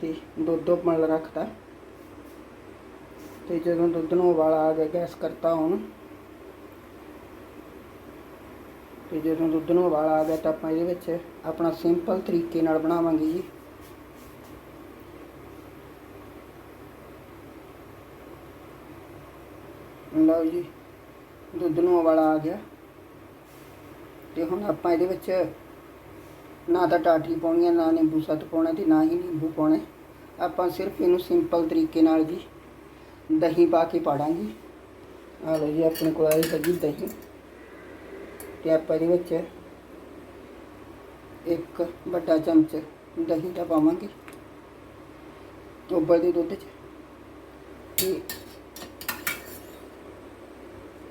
ਤੇ ਦੁੱਧ ਉਬਲ ਰੱਖਤਾ। ਤੇ ਜਦੋਂ ਦੁੱਧ ਨੂੰ ਉਬਾਲਾ ਆ ਗਿਆ, ਗੈਸ ਕਰਤਾ ਹੁਣ ਤੇ ਜਦੋਂ ਦੁੱਧ ਨੂੰ ਉਬਾਲਾ ਆ ਗਿਆ ਤਾਂ ਆਪਾਂ ਇਹਦੇ ਵਿੱਚ ਆਪਣਾ ਸਿੰਪਲ ਤਰੀਕੇ ਨਾਲ ਬਣਾਵਾਂਗੇ ਜੀ। ਲਓ ਜੀ, ਦੁੱਧ ਨੂੰ ਉਬਾਲਾ ਆ ਗਿਆ। ਤੇ ਹੁਣ ਆਪਾਂ ਇਹਦੇ ਵਿੱਚ ਨਾ ਤਾਂ ਟਾਟਰੀ ਪਾਉਣੀ ਹੈ, ਨਾ ਨਿੰਬੂ ਸੱਤ ਪਾਉਣਾ ਤੇ ਨਾ ਹੀ ਨਿੰਬੂ ਪਾਉਣਾ ਆਪਾਂ ਸਿਰਫ ਇਹਨੂੰ ਸਿੰਪਲ ਤਰੀਕੇ ਨਾਲ ਜੀ ਦਹੀਂ ਪਾ ਕੇ ਪਾੜਾਂਗੇ। ਆ ਲਓ ਜੀ, ਆਪਣੇ ਕੋਲ ਆਈ ਹੈਗੀ ਦਹੀਂ ਤੇ ਆਪਾਂ ਇਹਦੇ ਵਿੱਚ ਇੱਕ ਵੱਡਾ ਚਮਚ ਦਹੀਂ ਦਾ ਪਾਵਾਂਗੇ। ਉਬਲਦੇ ਦੁੱਧ 'ਚ ਤੇ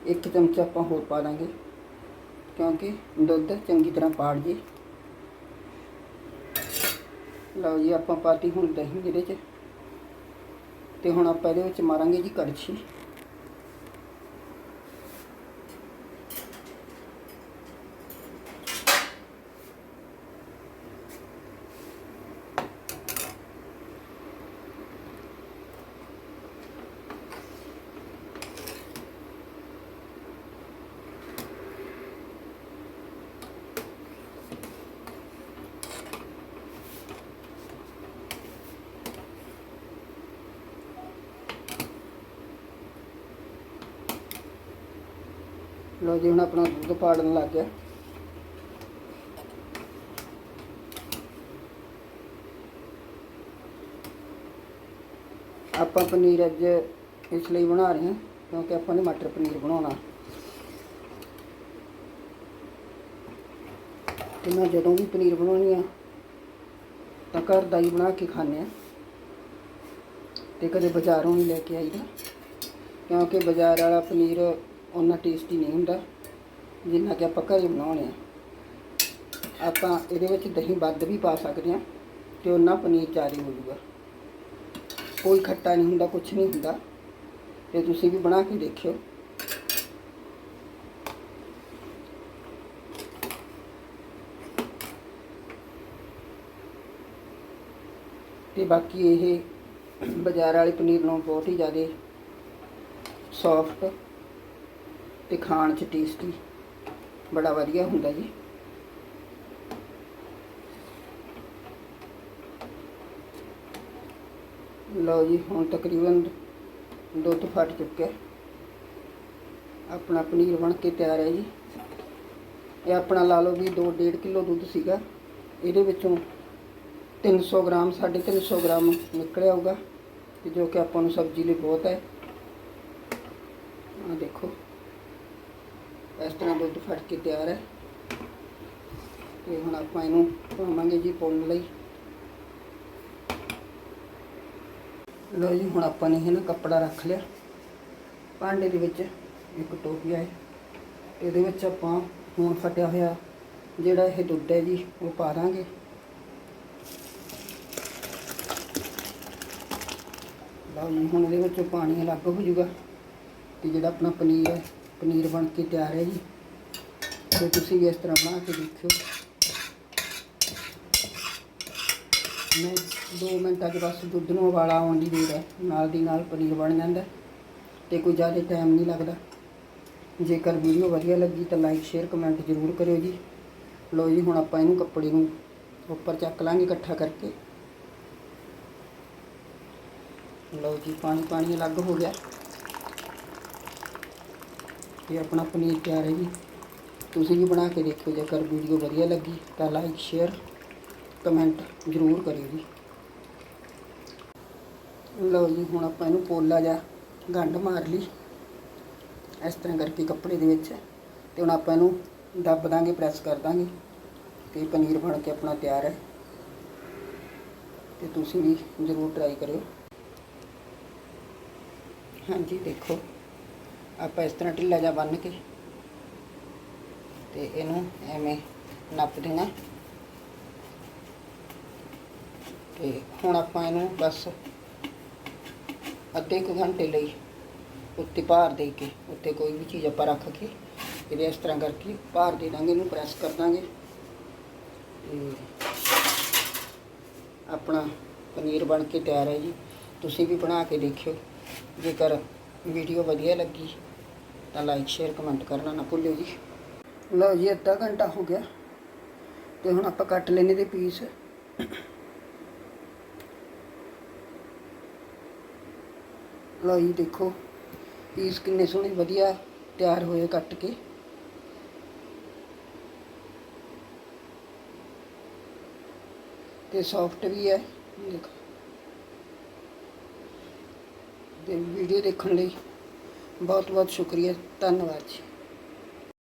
ਇੱਕ ਚਮਚ ਆਪਾਂ ਹੋਰ ਪਾ ਦਾਂਗੇ ਕਿਉਂਕਿ ਦੁੱਧ ਚੰਗੀ ਤਰ੍ਹਾਂ ਪਾੜ ਜੇ। ਲਓ ਜੀ, ਆਪਾਂ ਪਾਰਟੀ ਹੁਣ ਦਹੀਂ ਇਹਦੇ 'ਚ। ਤੇ ਹੁਣ ਆਪਾਂ ਇਹਦੇ ਵਿੱਚ ਮਾਰਾਂਗੇ ਜੀ ਕੜਛੀ। ਲਓ ਜੀ, ਹੁਣ ਆਪਣਾ ਦੁੱਧ ਪਾੜਨ ਲੱਗ ਗਿਆ। ਆਪਾਂ ਪਨੀਰ ਅੱਜ ਇਸ ਲਈ ਬਣਾ ਰਹੇ ਹਾਂ, ਕਿਉਂਕਿ ਆਪਾਂ ਨੇ ਮਟਰ ਪਨੀਰ ਬਣਾਉਣਾ। ਤੇ ਮੈਂ ਜਦੋਂ ਵੀ ਪਨੀਰ ਬਣਾਉਣੀ ਆ, ਤਾਂ ਘਰ ਦਾ ਹੀ ਬਣਾ ਕੇ ਖਾਂਦੇ ਆ ਤੇ ਕਦੇ ਬਾਜ਼ਾਰੋਂ ਨਹੀਂ ਲੈ ਕੇ ਆਈਦਾ, ਕਿਉਂਕਿ ਬਾਜ਼ਾਰ ਵਾਲਾ ਪਨੀਰ ਉਹਨਾਂ ਟੇਸਟੀ ਨਹੀਂ ਹੁੰਦਾ, ਜਿੰਨਾ ਕਿ ਆਪਾਂ ਘਰੇ ਬਣਾਉਣੇ ਆ। ਆਪਾਂ ਇਹਦੇ ਵਿੱਚ ਦਹੀਂ ਵੱਧ ਵੀ ਪਾ ਸਕਦੇ ਹਾਂ ਤੇ ਉਹਨਾਂ ਪਨੀਰ ਚਾਰੀ ਹੋ ਜਾਊਗਾ ਕੋਈ ਖੱਟਾ ਨਹੀਂ ਹੁੰਦਾ ਕੁਝ ਨਹੀਂ ਹੁੰਦਾ। ਤੇ ਤੁਸੀਂ ਵੀ ਬਣਾ ਕੇ ਦੇਖਿਓ। ਤੇ ਬਾਕੀ ਇਹ ਬਾਜ਼ਾਰ ਵਾਲੇ ਪਨੀਰ ਨਾਲੋਂ ਬਹੁਤ ਹੀ ਜ਼ਿਆਦਾ ਸੌਫਟ ਤੇ ਖਾਣ ਚ ਟੇਸਟੀ ਬੜਾ ਵਧੀਆ ਹੁੰਦਾ ਜੀ। ਲਓ ਜੀ, ਹੁਣ ਤਕਰੀਬਨ ਦੁੱਧ ਫਟ ਚੁੱਕਿਆ। ਆਪਣਾ ਪਨੀਰ ਬਣ ਕੇ ਤਿਆਰ ਹੈ ਜੀ। ਇਹ ਆਪਣਾ ਲਾ ਲਓ ਵੀ 2.5 ਕਿਲੋ ਦੁੱਧ ਸੀਗਾ। ਇਹਦੇ ਵਿੱਚੋਂ 300 ਗ੍ਰਾਮ 350 ਗ੍ਰਾਮ ਨਿਕਲਿਆ ਹੋਊਗਾ। ਤੇ ਜੋ ਕਿ ਆਪਾਂ ਨੂੰ ਸਬਜ਼ੀ ਲਈ ਬਹੁਤ ਹੈ। ਆ ਦੇਖੋ। ਇਸ ਤਰ੍ਹਾਂ ਦੁੱਧ ਫਟ ਕੇ ਤਿਆਰ ਹੈ। ਤੇ ਹੁਣ ਆਪਾਂ ਇਹਨੂੰ ਪਾਵਾਂਗੇ ਜੀ ਪੁੰਨ ਲਈ। ਲੋ ਜੀ, ਹੁਣ ਆਪਾਂ ਨੇ ਇਹ ਨਾ ਕੱਪੜਾ ਰੱਖ ਲਿਆ। ਭਾਂਡੇ ਦੇ ਵਿੱਚ ਇੱਕ ਟੋਪੀਆ ਹੈ। ਇਹਦੇ ਵਿੱਚ ਆਪਾਂ ਹੁਣ ਫਟਿਆ ਹੋਇਆ ਜਿਹੜਾ ਇਹ ਦੁੱਧ ਹੈ ਜੀ, ਉਹ ਪਾ ਦਾਂਗੇ। ਲਓ ਜੀ, ਹੁਣ ਇਹਦੇ ਵਿੱਚੋਂ ਪਾਣੀ ਅਲੱਗ ਹੋ ਜਾਊਗਾ। ਤੇ ਜਿਹੜਾ ਆਪਣਾ ਪਨੀਰ ਹੈ ਪਨੀਰ ਬਣ ਕੇ ਤਿਆਰ ਹੈ ਜੀ। ਤੇ ਤੁਸੀਂ ਵੀ ਇਸ ਤਰ੍ਹਾਂ ਬਣਾ ਕੇ ਦੇਖਿਓ। ਮੈਂ 2 ਮਿੰਟਾਂ 'ਚ ਬਸ ਦੁੱਧ ਨੂੰ ਉਬਾਲਾ ਆਉਣ ਦੀ ਦੇਰ ਹੈ। ਨਾਲ ਦੀ ਨਾਲ ਪਨੀਰ ਬਣ ਜਾਂਦਾ ਤੇ ਕੋਈ ਜ਼ਿਆਦਾ ਟਾਈਮ ਨਹੀਂ ਲੱਗਦਾ। ਜੇਕਰ ਵੀਡੀਓ ਵਧੀਆ ਲੱਗੀ ਤਾਂ ਲਾਈਕ ਸ਼ੇਅਰ ਕਮੈਂਟ ਜ਼ਰੂਰ ਕਰਿਓ ਜੀ। ਲਓ ਜੀ, ਹੁਣ ਆਪਾਂ ਇਹਨੂੰ ਕੱਪੜੇ ਨੂੰ ਉੱਪਰ ਚੱਕ ਲਾਂਗੇ ਇਕੱਠਾ ਕਰਕੇ। ਲਓ ਜੀ ਪਾਣੀ ਪਾਣੀ ਅਲੱਗ ਹੋ ਗਿਆ। ਇਹ ਆਪਣਾ ਪਨੀਰ ਤਿਆਰ ਹੈ ਜੀ। ਤੁਸੀਂ ਵੀ ਬਣਾ ਕੇ ਦੇਖਿਓ ਜੇਕਰ ਵੀਡੀਓ ਵਧੀਆ ਲੱਗੀ ਤਾਂ ਲਾਈਕ ਸ਼ੇਅਰ ਕਮੈਂਟ ਜ਼ਰੂਰ ਕਰਿਓ ਜੀ। ਲਓ ਜੀ, ਹੁਣ ਆਪਾਂ ਇਹਨੂੰ ਪੋਲਾ ਜਾਂ ਗੰਢ ਮਾਰ ਲਈ। ਇਸ ਤਰ੍ਹਾਂ ਕਰਕੇ ਕੱਪੜੇ ਦੇ ਵਿੱਚ। ਤੇ ਹੁਣ ਆਪਾਂ ਇਹਨੂੰ ਦੱਬ ਦਾਂਗੇ ਪ੍ਰੈਸ ਕਰ ਦਾਂਗੇ। ਤੇ ਪਨੀਰ ਬਣ ਕੇ ਆਪਣਾ ਤਿਆਰ ਹੈ। ਤੇ ਤੁਸੀਂ ਵੀ ਜ਼ਰੂਰ ਟਰਾਈ ਕਰਿਓ। ਹਾਂਜੀ, ਦੇਖੋ। ਆਪਾਂ ਇਸ ਤਰ੍ਹਾਂ ਢਿੱਲਾ ਜਿਹਾ ਬੰਨ ਕੇ ਤੇ ਇਹਨੂੰ ਐਵੇਂ ਨੱਪ ਦੇਣਾ। ਤੇ ਹੁਣ ਆਪਾਂ ਇਹਨੂੰ ਬਸ ਅੱਧੇ ਕੁ ਘੰਟੇ ਲਈ ਉੱਤੇ ਭਾਰ ਦੇ ਕੇ, ਉੱਤੇ ਕੋਈ ਵੀ ਚੀਜ਼ ਆਪਾਂ ਰੱਖ ਕੇ ਇਹਦੇ ਇਸ ਤਰ੍ਹਾਂ ਕਰਕੇ ਭਾਰ ਦੇ ਦਾਂਗੇ, ਇਹਨੂੰ ਪ੍ਰੈਸ ਕਰ ਦਾਂਗੇ। ਤੇ ਆਪਣਾ ਪਨੀਰ ਬਣ ਕੇ ਤਿਆਰ ਹੈ ਜੀ। ਤੁਸੀਂ ਵੀ ਬਣਾ ਕੇ ਦੇਖਿਓ। ਜੇਕਰ ਵੀਡੀਓ ਵਧੀਆ ਲੱਗੀ ਤਾਂ ਲਾਈਕ ਸ਼ੇਅਰ ਕਮੈਂਟ ਕਰਨਾ ਨਾ ਭੁੱਲਿਓ ਜੀ। ਲਓ ਜੀ, ਅੱਧਾ ਘੰਟਾ ਹੋ ਗਿਆ ਤੇ ਹੁਣ ਆਪਾਂ ਕੱਟ ਲੈਣੇ ਦੇ ਪੀਸ ਲਓ ਜੀ, ਦੇਖੋ ਪੀਸ ਕਿੰਨੇ ਸੋਹਣੇ ਵਧੀਆ ਤਿਆਰ ਹੋਏ ਕੱਟ ਕੇ। ਤੇ ਸੌਫਟ ਵੀ ਹੈ, ਦੇਖੋ। ਤੇ ਵੀਡੀਓ ਦੇਖਣ ਲਈ। ਬਹੁਤ ਬਹੁਤ ਸ਼ੁਕਰੀਆ ਧੰਨਵਾਦ ਜੀ।